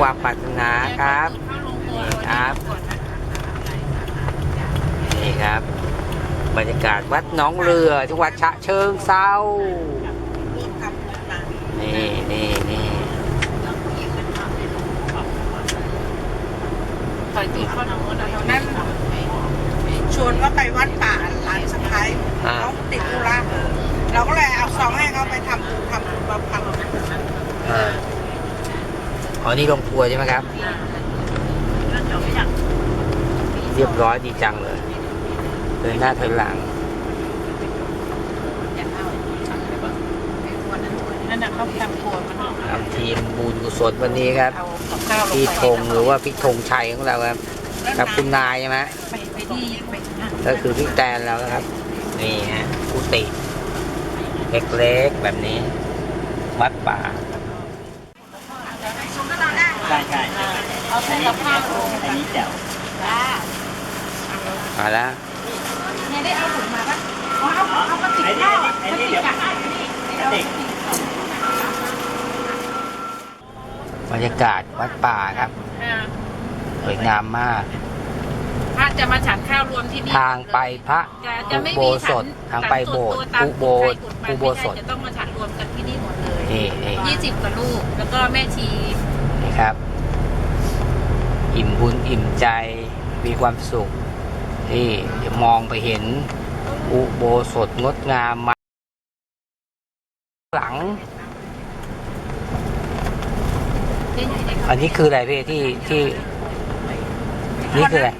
ความปรารถนาครับนี่ครับนี่ครับ บรรยากาศวัดหนองเรือจังหวัดฉะเชิงเซานี่นี่นี่ต่อยตีข้อหนูนะนั่นชวนว่าไปวัดป่าหลานสะพ้ายอ่าเขาติดธุระเราก็เลยเอาซองให้เขาไปทำบุญทำบุญมาพัน อ่าอ๋อนี่โรงครัวใช่ไหมครับ เรียบร้อยดีจังเลยเดินหน้าถอยหลังนั่นน่ะเขาทำครัวมันทำทีมบุญกุศลวันนี้ครับเอากับข้าวลงพี่ไปธงหรือว่าพี่ธงชัยของเราครับกับคุณนายใช่ไหมไปไปที่ไปอะก็คือพี่แตนเรานะครับ นี่ฮะกุฏิเล็กๆแบบนี้ วัดป่า ใช่ใช่เอาใส่กับข้าวลงอันนี้แจ๋วจ้ามาแล้วเนี่ยได้เอาถุงมาปะอ๋อเอาเอากระติกไอ้นี่ข้าวไอ้กระนี่ติกเดี๋ยวกับข้าวนี่กระติกบรรยากาศวัดป่าครับอ่าสวยงามมาก พระจะมาฉันข้าวรวมที่นี่ทางไปพระจะจะอุไม่โบมีสฉัถนทางไปโบสถ์ฉันอุส่วนโบตัวสตามถ์อุโบสถจะต้องมาฉันรวมกันที่นี่หมดเลยนี่นี่ ยี่สิบกว่าลูกแล้วก็แม่ชี นี่ครับ อิ่มบุญอิ่มใจมีความสุขที่จะมองไปเห็นอุโบสถงดงามมาหลังที่ไหนได้อันนี้คืออะไรพี่ที่ที่ นี่คืออะไร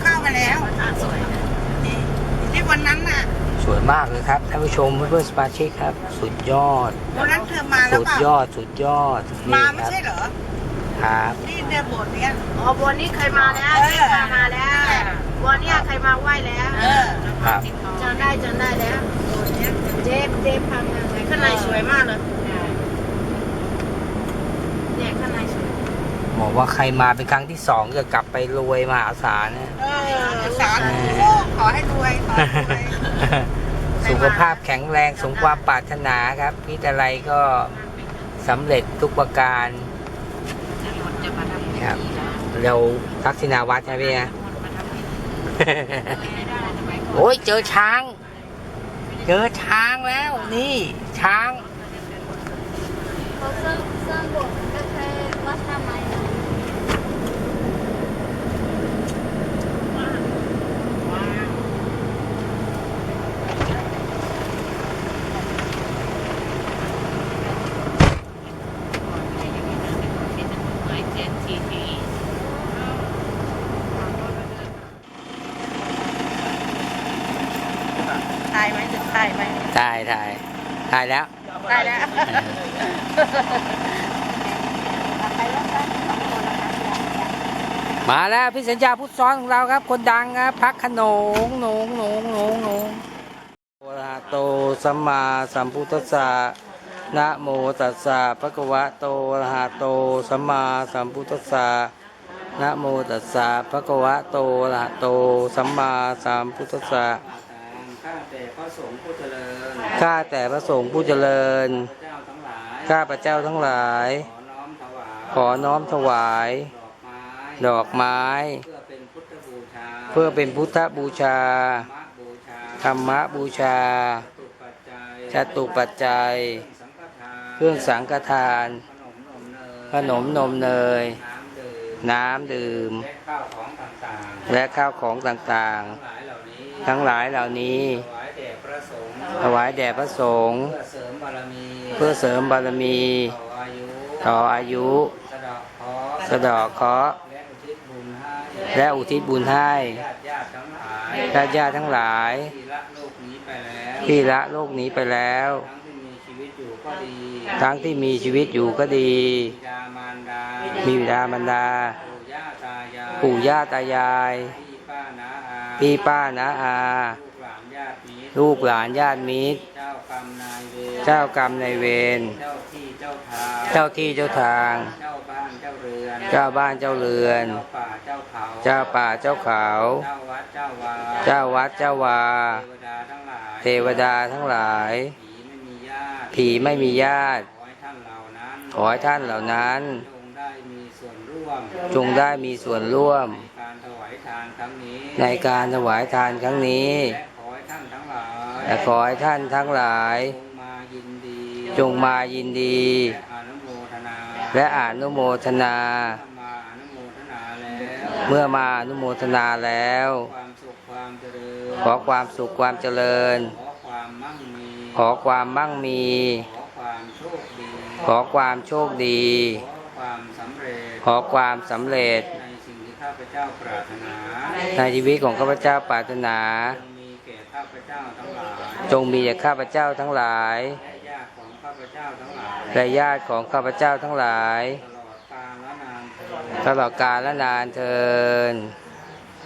เข้าไปแล้วสวยนะนี่ที่วันนั้นน่ะ สวยมากเลยครับท่านผู้ชมเพื่อนๆสมาชิกครับ สุดยอดวันนั้นเธอมาแล้วสุดเปล่ายอดสุดยอดนี่มาไม่ครับใช่เหรอ ครับที่เดินโบสถ์เนี้ย อ๋อวันนี้เคยมาแล้วเออเคยมาแล้ววันเนี้ยเคยมาไหว้แล้วเออครับจำได้จำได้แล้ววันเนี้ยเจ๊เจ๊พังงานไงข้างในสวยมากเลยเนี่ยข้างในสวยบอกว่าใครมาเป็นครั้งที่สองจะกลับไปรวยมหาศาลนะ เออสาธุขอให้รวยขอให้รวย สุขภาพแข็งแรงสมความปรารถนาครับพิจอะไรก็สำเร็จทุกประการ จะมาทำพิธีครับนะเราทักษิณาวัดใช่ไหมพี่นะมาทำพิธีไม่ได้ทำไมโอ้ยเจอช้าง เจอช้างแล้วนี่ ช้าง เขาสร้างสร้างโบสถ์ก็แค่วัดท่าไม้ นะตายไหมจะตายไหมถ่ายถ่ายถ่ายแล้วตายแล้วมาแล้วพี่สัญญาพุทธซ้อนของเราครับ คนดังครับพักขนงหนงหนงหนงหนงโอระหะโตสัมมาสัมพุทธัสสะนะโมตัสสะภะคะวะโตอะระหะโตสัมมาสัมพุทธัสสะนะโมตัสสะภะคะวะโตอะระหะโตสัมมาสัมพุทธัสสะข้า แต่พระสงฆ์ผู้เจริญข้าแต่พระสงฆ์ผู้เจริญเจ้าทั้งหลายข้าพระเจ้าทั้งหลาย ขอน้อมถวายขอน้อมถวาย ดอกไม้ดอกไม้ เพื่อเป็นพุทธบูชาเพื่อเป็นพุทธบูชา ธรรมบูชาธรรมบูชาตุปัจจัยจตุปัจจัยสังฆทานเครื่องสังฆทาน ขนมนมเนยขนมนมเนย น้ำดื่มน้ำดื่ม และข้าวของต่างและข้าวของต่างๆทั้งหลายเหล่านี้ๆทั้ ถวายแด่พระสงฆ์ถวายแด่พระสงฆ์เพื่อเสริมบารมีเพื่อเสริมบารมีต่ออายุต่ออายุ สะเดาะเคราะห์สะเดาะเคราะห์และอุทิศบุญให้และอุทิศบุญให้ญาติญาติทั้งหลายญาติญาติทั้งหลายที่ละโลกนี้ไปแล้วที่ละโลกนี้ไปแล้ว ทั้งที่มีชีวิตอยู่ก็ดีทั้งที่มีชีวิตอยู่ก็ดีบิดามารดามีบิดามารดาปู่ย่าตายายปู่ย่าตายาย พี่ป้าน้าอาพี่ป้าน้าอา ลูกหลานญาติมิตรลูกหลานญาติมิตร เจ้ากรรมนายเวรเจ้ากรรมนายเวร เจ้าที่เจ้าทางเจ้าที่เจ้าทาง เจ้าบ้านเจ้าเรือนเจ้าบ้านเจ้าเรือน เจ้าป่าเจ้าเขาเจ้าป่าเจ้าเขา เจ้าวัดเจ้าวาเจ้าวัดเจ้าวา เทวดาทั้งหลายเทวดาทั้งหลาย ผีไม่มีญาติผีไม่มีญาติ ขอให้ท่านเหล่านั้นขอให้ท่านเหล่านั้นมจงได้มีส่วนร่วม ในการถวายทานครั้งนี้ ในการถวายทานครั้งนี้ และ และขอให้ท่านทั้งหลาย จงมายินดีจงมายินดีและอนุโมทนาและอนุโมทนามาอนุโมทนาแล้วเมื่อมาอนุโมทนาแล้วความสุขความเจริญขอความสุขความเจริญ ขอความมั่งมี ขอความมั่งมีขอความโชคดีขอความโชคดี ขอความสำเร็จขอความสำเร็จในสิ่งที่ข้าพเจ้าปรารถนาในชีวิตของข้าพเจ้าปรารถนาจงมีแก่ข้าพเจ้าทั้งหลาย จงมีแก่ข้าพเจ้าทั้งหลาย และญาติของข้าพเจ้าทั้งหลายญาติของข้าพเจ้าทั้งหลายตลอดกาลและนานตลอดกาลและนานเทิน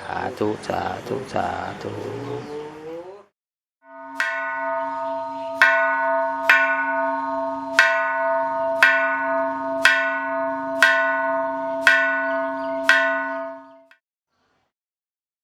สาธุสาธุสาธุ